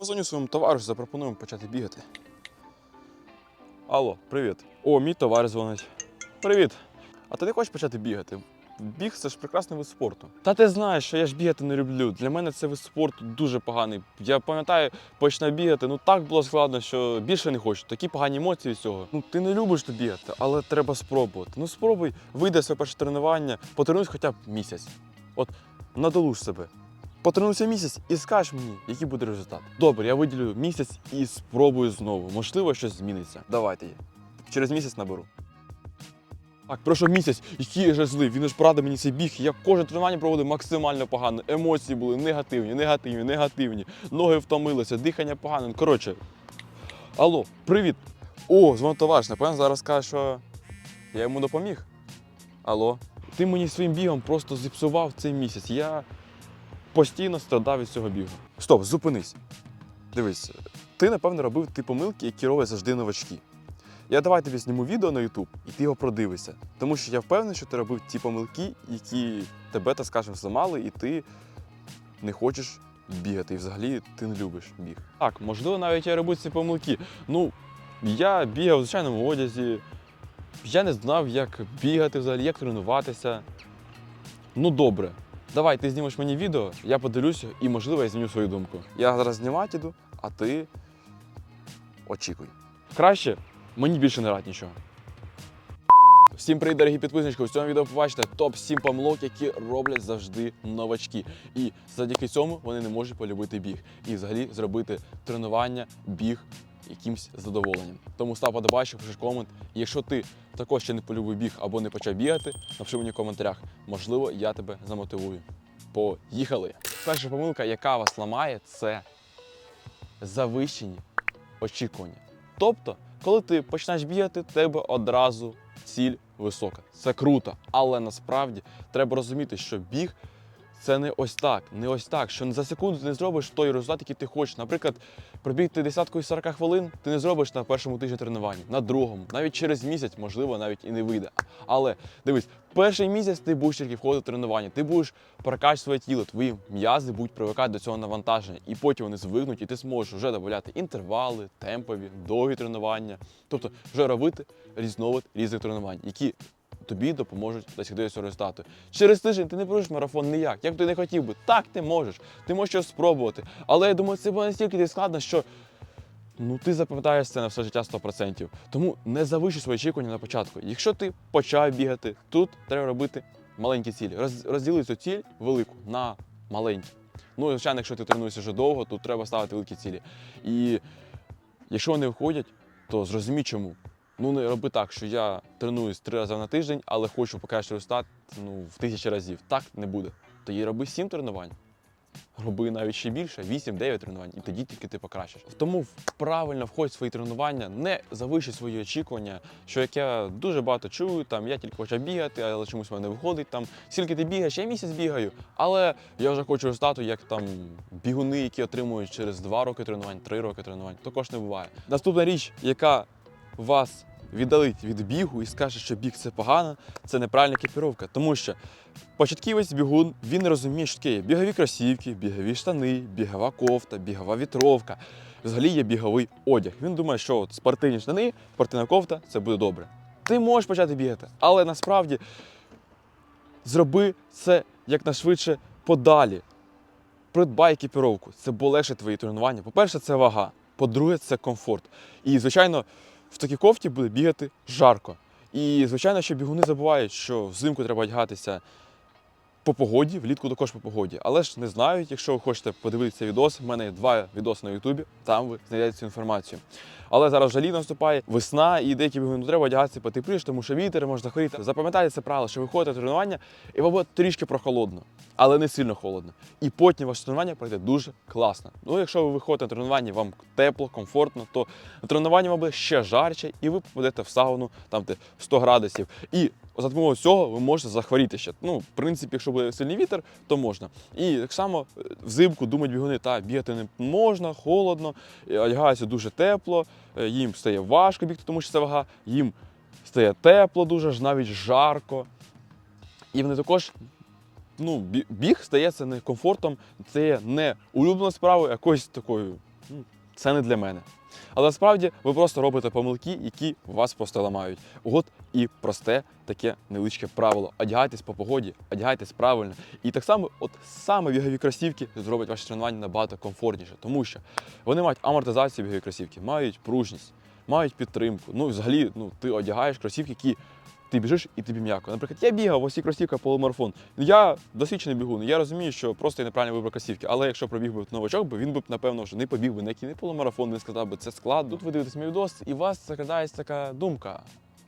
Позвоню своєму товаришу, запропонуємо почати бігати. Алло, привіт. О, мій товариш дзвонить. Привіт. А ти не хочеш почати бігати? Біг це ж прекрасний вид спорту. Та ти знаєш, що я ж бігати не люблю. Для мене це вид спорту дуже поганий. Я пам'ятаю, починав бігати, ну так було складно, що більше не хочу. Такі погані емоції від цього. Ну ти не любиш то бігати, але треба спробувати. Ну спробуй, вийде своє перше тренування, потренуйся хоча б місяць. От надолуж себе. Потренуйся місяць і скажеш мені, який буде результат. Добре, я виділю місяць і спробую знову. Можливо, щось зміниться. Давайте я. Через місяць наберу. Так, пройшов місяць, який же злий. Він ж порадив мені цей біг. Я кожне тренування проводив максимально погано. Емоції були негативні, негативні, негативні. Ноги втомилися, дихання погане. Ну, Коротше. Алло, привіт. О, дзвонить товариш. Напевно, зараз каже, що я йому допоміг. Алло. Ти мені своїм бігом просто зіпсував цей місяць. Я постійно страдав від цього бігу. Стоп, зупинись. Дивись, ти, напевно, робив ті помилки, які роблять завжди новачки. Я давай тобі зніму відео на YouTube, і ти його продивишся. Тому що я впевнений, що ти робив ті помилки, які тебе, так скажемо, зламали, і ти не хочеш бігати. І взагалі ти не любиш біг. Так, можливо, навіть я робив ці помилки. Ну, я бігав в звичайному одязі, я не знав, як бігати взагалі, як тренуватися. Ну, добре. Давай, ти знімеш мені відео, я подивлюся і, можливо, я зміню свою думку. Я зараз знімати іду, а ти очікуй. Краще мені більше не рад нічого. Всім привіт, дорогі підписнички! У цьому відео побачите топ-7 помилок, які роблять завжди новачки. І завдяки цьому вони не можуть полюбити біг і взагалі зробити тренування, біг якимсь задоволенням. Тому став подобайку, пишеш комент. І якщо ти також ще не полюбив біг або не почав бігати, напиши мені в коментарях. Можливо, я тебе замотивую. Поїхали! Перша помилка, яка вас ламає, це завищені очікування. Тобто, коли ти починаєш бігати, тебе одразу ціль висока. Це круто, але насправді треба розуміти, що біг це не ось так, не ось так, що за секунду ти не зробиш той результат, який ти хочеш. Наприклад, пробігти десятку із 40 хвилин ти не зробиш на першому тижні тренування, на другому, навіть через місяць, можливо, навіть і не вийде. Але дивись, перший місяць ти будеш тільки входити в тренування, ти будеш прокачувати своє тіло, твої м'язи будуть привикати до цього навантаження, і потім вони звикнуть, і ти зможеш вже додати інтервали, темпові, довгі тренування, тобто вже робити різновид різних тренувань, які тобі допоможуть досягти цього результату. Через тиждень ти не пройдеш марафон ніяк. Як ти не хотів би, так ти можеш. Ти можеш щось спробувати. Але я думаю, це буде настільки складно, що ну ти запам'ятаєш це на все життя 100%. Тому не завищуй свої очікування на початку. Якщо ти почав бігати, тут треба робити маленькі цілі. Роз, розділи цю ціль велику на маленькі. Ну, звичайно, якщо ти тренуєшся вже довго, то треба ставити великі цілі. І якщо вони входять, то зрозумій чому. Ну не роби так, що я тренуюсь три рази на тиждень, але хочу покращити результат ну, в тисячі разів. Так не буде. Тоді роби сім тренувань. Роби навіть ще більше, 8-9 тренувань, і тоді тільки ти покращиш. Тому правильно входь в свої тренування, не завищуй свої очікування, що як я дуже багато чую, там я тільки почав бігати, але чомусь в мене виходить. Там скільки ти бігаєш, я місяць бігаю, але я вже хочу результату, як там бігуни, які отримують через 2 роки тренувань, 3 роки тренувань. Також не буває. Наступна річ, яка вас віддалить від бігу і скаже, що біг це погано, це неправильна екіпіровка. Тому що початківець бігун він не розуміє, що таке є бігові кросівки, бігові штани, бігова кофта, бігова вітровка. Взагалі є біговий одяг. Він думає, що от спортивні штани, спортивна кофта це буде добре. Ти можеш почати бігати, але насправді зроби це якнайшвидше подалі. Придбай екіпіровку, це полегшить твої тренування. По-перше, це вага. По-друге, це комфорт. І, звичайно, в такій кофті буде бігати жарко. І, звичайно, що бігуни забувають, що взимку треба одягатися по погоді, влітку також по погоді. Але ж не знають, якщо ви хочете подивитися відос, в мене є два відоси на Ютубі, там ви знайдете цю інформацію. Але зараз літо наступає, весна, і деякі бігуни треба одягатися потепліше, тому що вітер може захворіти. Запам'ятайте це правило, що ви ходите на тренування, і вам буде трішки прохолодно, але не сильно холодно. І потім ваше тренування пройде дуже класно. Ну, якщо ви виходите на тренування, вам тепло, комфортно, то на тренуванні вам буде ще жарче, і ви попадете в сауну, там де 100 градусів. І за допомогою цього ви можете захворіти ще. Ну, в принципі, якщо буде сильний вітер, то можна. І так само е, взимку думають бігуни, та бігати не можна, холодно, е, одягаються дуже тепло, е, їм стає важко бігти, тому що це вага, їм стає тепло дуже, ж навіть жарко. І вони також. Ну, біг стає це не комфортом, це не улюбленою справою, а якоюсь такою це не для мене. Але насправді ви просто робите помилки, які вас просто ламають. От і просте таке невеличке правило. Одягайтесь по погоді, одягайтесь правильно. І так само, от саме бігові кросівки зроблять ваше тренування набагато комфортніше, тому що вони мають амортизацію бігові кросівки, мають пружність, мають підтримку. Ну, взагалі, ну, ти одягаєш кросівки, які ти біжиш і тобі м'яко. Наприклад, я бігав ось ці кросівки полумарафон. Я досвідчений бігун. Я розумію, що просто я неправильно вибрав кросівки. Але якщо пробіг би новачок, би він би напевно вже не побіг би на який не полумарафон, не сказав би це складно. Тут ви дивитесь мій відос, і у вас закрадається така думка.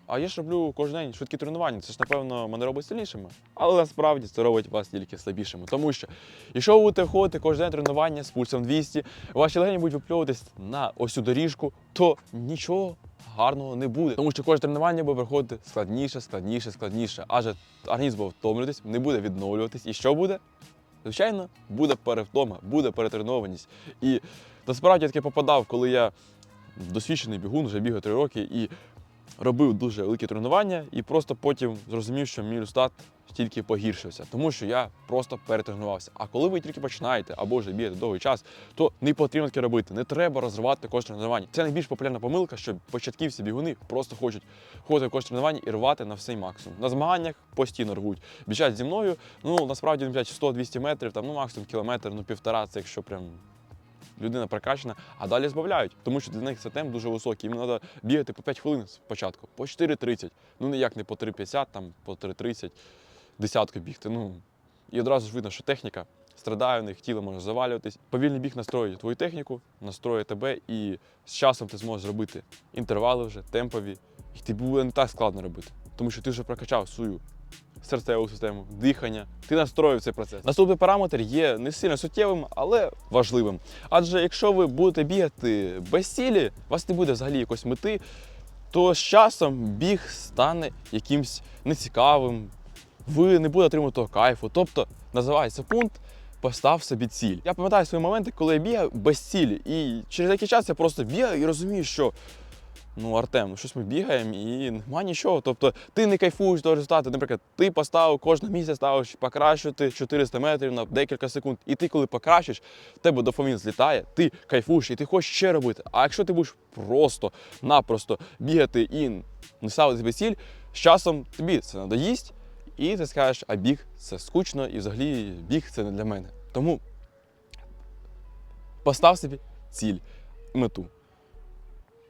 А я ж роблю кожен день швидкі тренування. Це ж, напевно, мене робить сильнішими. Але насправді це робить вас тільки слабішими. Тому що, якщо ви будете входити кожен день тренування з пульсом 200, ваші легені будуть випльовуватись на ось цю доріжку, то нічого гарного не буде. Тому що кожне тренування буде проходити складніше, складніше, складніше. Адже організм буде втомлюватись, не буде відновлюватись. І що буде? Звичайно, буде перевтома, буде перетренованість. І насправді я таки попадав, коли я досвідчений бігун, вже бігаю три роки і робив дуже великі тренування, і просто потім зрозумів, що мій результат тільки погіршився, тому що я просто перетренувався. А коли ви тільки починаєте або вже бігаєте довгий час, то не потрібно таке робити. Не треба розривати кожне тренування. Це найбільш популярна помилка, що початківці бігуни просто хочуть ходити кожне тренування і рвати на всей максимум. На змаганнях постійно рвуть. Біжать зі мною. Ну насправді вони біжать 100-200 метрів, там ну максимум кілометр, ну півтора. Це якщо прям людина прокачана, а далі збавляють, тому що для них це темп дуже високий. Їм треба бігати по 5 хвилин спочатку, по 4.30. Ну ніяк не по 3.50, там по 3.30, десятку бігти. Ну і одразу ж видно, що техніка страдає у них, тіло може завалюватись. Повільний біг настроює твою техніку, настроює тебе, і з часом ти зможеш зробити інтервали вже, темпові, і тобі буде не так складно робити, тому що ти вже прокачав свою серцеву систему, дихання. Ти настроїв цей процес. Наступний параметр є не сильно суттєвим, але важливим. Адже якщо ви будете бігати без цілі, у вас не буде взагалі якоїсь мети, то з часом біг стане якимсь нецікавим, ви не будете отримувати того кайфу. Тобто називається пункт. Постав собі ціль. Я пам'ятаю свої моменти, коли я бігав без цілі. І через який час я просто бігаю і розумію, що ну, Артем, ну щось ми бігаємо і нема нічого. Тобто ти не кайфуєш до результату. Наприклад, ти поставив кожного місяця ставиш покращувати 400 метрів на декілька секунд. І ти, коли покращиш, в тебе дофамін злітає, ти кайфуєш і ти хочеш ще робити. А якщо ти будеш просто-напросто бігати і не ставити собі ціль, з часом тобі це надоїсть, і ти скажеш, а біг це скучно, і взагалі біг це не для мене. Тому постав собі ціль, мету.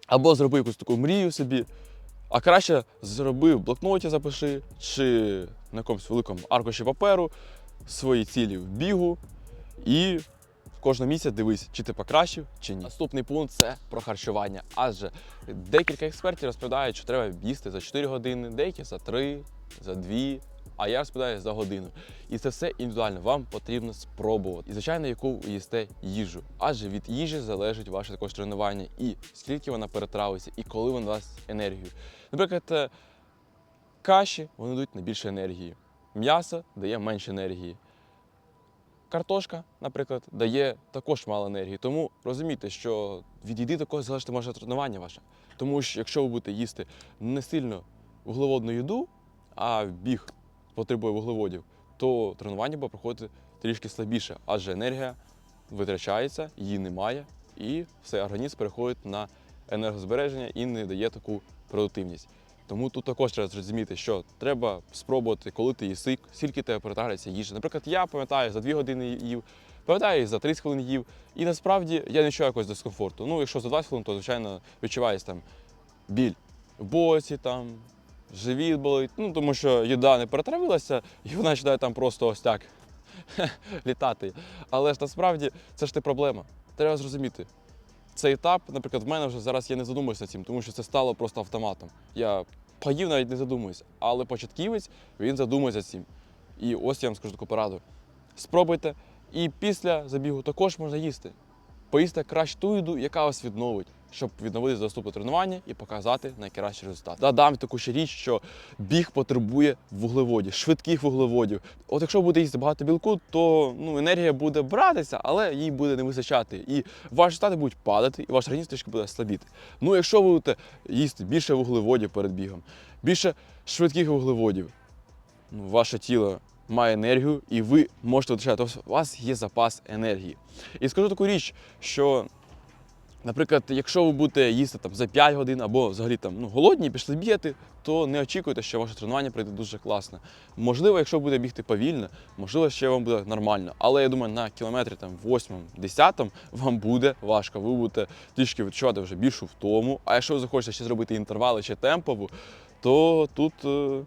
Або зроби якусь таку мрію собі, а краще зроби в блокноті, запиши, чи на якомусь великому аркуші паперу свої цілі в бігу і кожного місяця дивись, чи ти покращив, чи ні. Наступний пункт це про харчування. Адже декілька експертів розповідають, що треба їсти за 4 години, деякі за 3, за 2, а я розповідаю за годину. І це все індивідуально. Вам потрібно спробувати. І, звичайно, яку ви їсте їжу. Адже від їжі залежить ваше також тренування і скільки вона перетравиться, і коли вона дасть енергію. Наприклад, е, каші вони дають найбільше енергії. М'ясо дає менше енергії. Картошка, наприклад, дає також мало енергії. Тому розумійте, що від їди також залежить може тренування ваше. Тому що якщо ви будете їсти не сильно вуглеводну їду, а біг потребує вуглеводів, то тренування буде проходити трішки слабіше, адже енергія витрачається, її немає, і все, організм переходить на енергозбереження і не дає таку продуктивність. Тому тут також треба зрозуміти, що треба спробувати, коли ти їси, скільки тебе перетравляється їжа. Наприклад, я пам'ятаю, за 2 години їв, пам'ятаю, за 30 хвилин їв. І насправді я не відчуваю якогось дискомфорту. Ну, якщо за 20 хвилин, то звичайно відчувається там біль в боці, там, живіт болить. Ну, тому що їда не перетравилася, і вона починає там просто ось так літати. Але ж насправді це ж не проблема. Треба зрозуміти. Цей етап, наприклад, в мене вже зараз я не задумуюся цим, тому що це стало просто автоматом. Я поїв навіть не задумуюся. Але початківець він задумується цим. І ось я вам скажу таку пораду. Спробуйте, і після забігу також можна їсти. Поїсти краще ту їду, яка вас відновить, щоб відновити доступне тренування і показати найкращий результат. Додам таку ще річ, що біг потребує вуглеводів, швидких вуглеводів. От якщо буде їсти багато білку, то ну, енергія буде братися, але їй буде не вистачати. І ваші стати будуть падати, і ваш організм трішки буде слабіти. Ну, якщо ви будете їсти більше вуглеводів перед бігом, більше швидких вуглеводів, ну, ваше тіло має енергію, і ви можете витрачати. Тобто у вас є запас енергії. І скажу таку річ, що Наприклад, якщо ви будете їсти там за 5 годин або взагалі там ну, голодні, пішли бігати, то не очікуйте, що ваше тренування прийде дуже класно. Можливо, якщо ви будете бігти повільно, можливо, ще вам буде нормально. Але я думаю, на кілометрі там 8-10 вам буде важко. Ви будете трішки відчувати вже більшу втому. А якщо ви захочете ще зробити інтервали чи темпову, то тут е,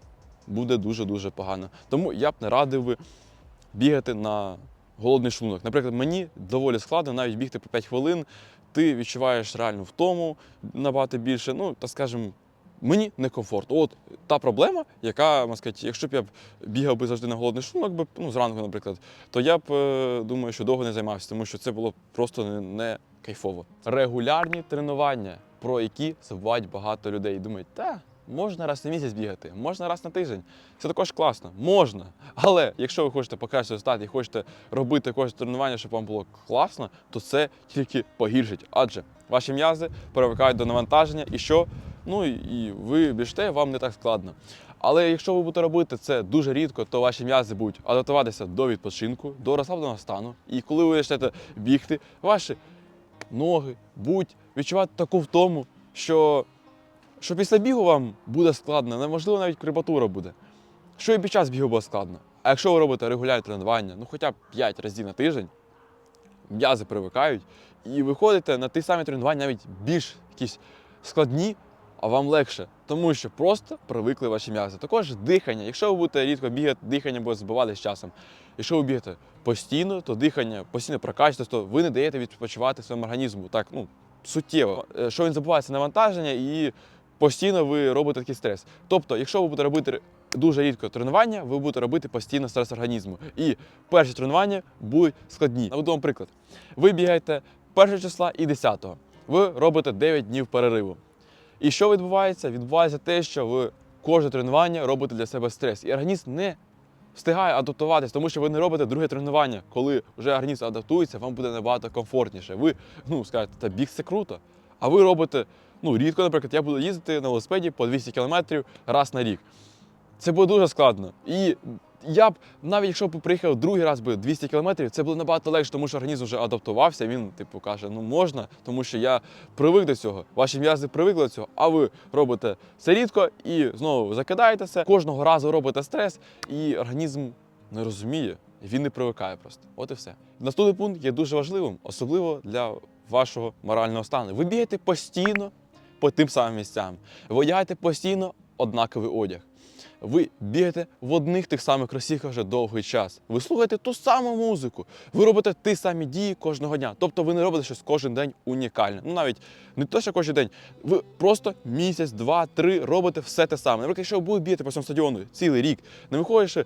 буде дуже-дуже погано. Тому я б не радив би бігати на голодний шлунок. Наприклад, мені доволі складно навіть бігти по 5 хвилин. Ти відчуваєш реальну втому набагато більше. Ну, так скажемо, мені некомфортно. От та проблема, яка, можна сказати, якщо б я б бігав би завжди на голодний шлунок, би, ну, зранку, наприклад, то я б е, думаю, що довго не займався, тому що це було просто не, не кайфово. Регулярні тренування, про які забувають багато людей. Думають, та. Можна раз на місяць бігати, можна раз на тиждень. Це також класно, можна. Але якщо ви хочете покращити результат і хочете робити кожне тренування, щоб вам було класно, то це тільки погіршить. Адже ваші м'язи привикають до навантаження і що? Ну і- ви біжите, вам не так складно. Але якщо ви будете робити це дуже рідко, то ваші м'язи будуть адаптуватися до відпочинку, до розслабленого стану. І коли ви почнете бігти, ваші ноги будуть відчувати таку втому, що що після бігу вам буде складно, неможливо навіть крепатура буде. Що і під час бігу буде складно. А якщо ви робите регулярне тренування, ну хоча б 5 разів на тиждень, м'язи привикають, і ви ходите на ті самі тренування навіть більш якісь складні, а вам легше, тому що просто привикли ваші м'язи. Також дихання. Якщо ви будете рідко бігати, дихання буде збивати з часом. Якщо ви бігаєте постійно, то дихання постійно прокачується, то ви не даєте відпочивати своєму організму. Так, ну, суттєво. Е, Що він забувається навантаження і постійно ви робите такий стрес. Тобто, якщо ви будете робити дуже рідко тренування, ви будете робити постійно стрес організму. І перші тренування будуть складні. Наведу вам приклад. Ви бігаєте 1 числа і 10. Ви робите 9 днів перериву. І що відбувається? Відбувається те, що ви кожне тренування робите для себе стрес. І організм не встигає адаптуватись, тому що ви не робите друге тренування. Коли вже організм адаптується, вам буде набагато комфортніше. Ви ну, скажете, та біг це круто. А ви робите ну, рідко, наприклад, я буду їздити на велосипеді по 200 кілометрів раз на рік. Це буде дуже складно. І я б, навіть якщо б приїхав другий раз би 200 кілометрів, це було набагато легше, тому що організм вже адаптувався. Він, типу, каже, ну можна, тому що я привик до цього. Ваші м'язи привикли до цього, а ви робите це рідко і знову закидаєтеся. Кожного разу робите стрес, і організм не розуміє, він не привикає просто. От і все. Наступний пункт є дуже важливим, особливо для вашого морального стану. Ви бігаєте постійно по тим самим місцям. Ви одягаєте постійно однаковий одяг. Ви бігаєте в одних тих самих кросівках вже довгий час. Ви слухаєте ту саму музику. Ви робите ті самі дії кожного дня. Тобто ви не робите щось кожен день унікальне. Ну навіть не те, що кожен день. Ви просто місяць, два, три робите все те саме. Наприклад, якщо ви будете бігати по цьому стадіону цілий рік, не виходячи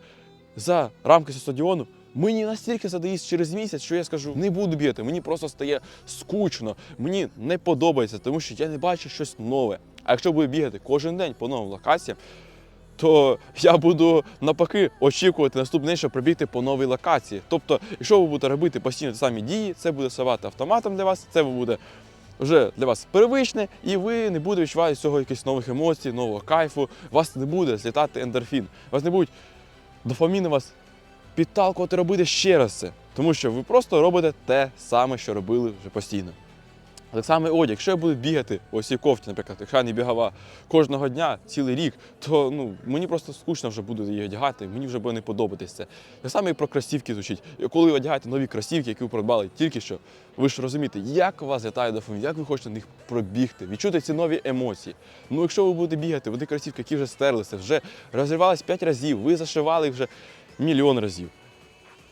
за рамки цього стадіону, мені настільки задається через місяць, що я скажу, не буду бігати. Мені просто стає скучно, мені не подобається, тому що я не бачу щось нове. А якщо буду бігати кожен день по новим локаціям, то я буду навпаки очікувати наступний щоб пробігти по новій локації. Тобто, якщо ви будете робити постійно ті самі дії, це буде ставати автоматом для вас, це буде вже для вас привичне, і ви не будете відчувати з цього якихось нових емоцій, нового кайфу. У вас не буде злітати ендорфін. У вас не будуть дофаміни вас підталкувати робити ще раз це. Тому що ви просто робите те саме, що робили вже постійно. Так само і одяг. Якщо я буду бігати ось цій кофті, наприклад, якщо я не бігава кожного дня, цілий рік, то ну, мені просто скучно вже буде її одягати, мені вже буде не подобатись це. Так само і про кросівки звучить. Коли ви одягаєте нові кросівки, які ви придбали тільки що, ви ж розумієте, як у вас літає дофамін, як ви хочете на них пробігти, відчути ці нові емоції. Ну, якщо ви будете бігати, вони кросівки, які вже стерлися, вже розривались 5 разів, ви зашивали їх вже мільйон разів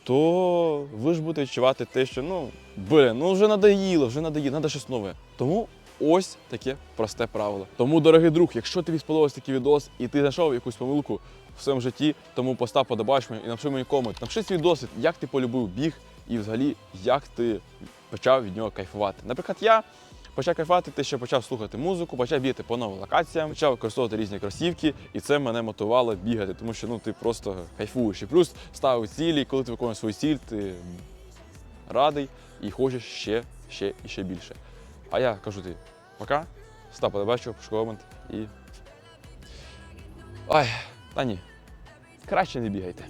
то ви ж будете відчувати те, що ну блін, ну вже надоїло, вже надоїло, треба щось нове. Тому ось таке просте правило. Тому, дорогий друг, якщо тобі сподобався такий відос і ти знайшов якусь помилку в своєму житті, тому постав подобач мені і напиши мені комент. Напиши свій досвід, як ти полюбив біг і взагалі як ти почав від нього кайфувати. Наприклад, я. Почав кайфувати, те, що почав слухати музику, почав бігати по новим локаціям, почав використовувати різні кросівки, і це мене мотивувало бігати, тому що ну ти просто кайфуєш. І плюс ставив цілі, коли ти виконуєш свою ціль, ти радий і хочеш ще, ще і ще більше. А я кажу ти, пока, став подобачу, комент і. Ай, та ні. Краще не бігайте.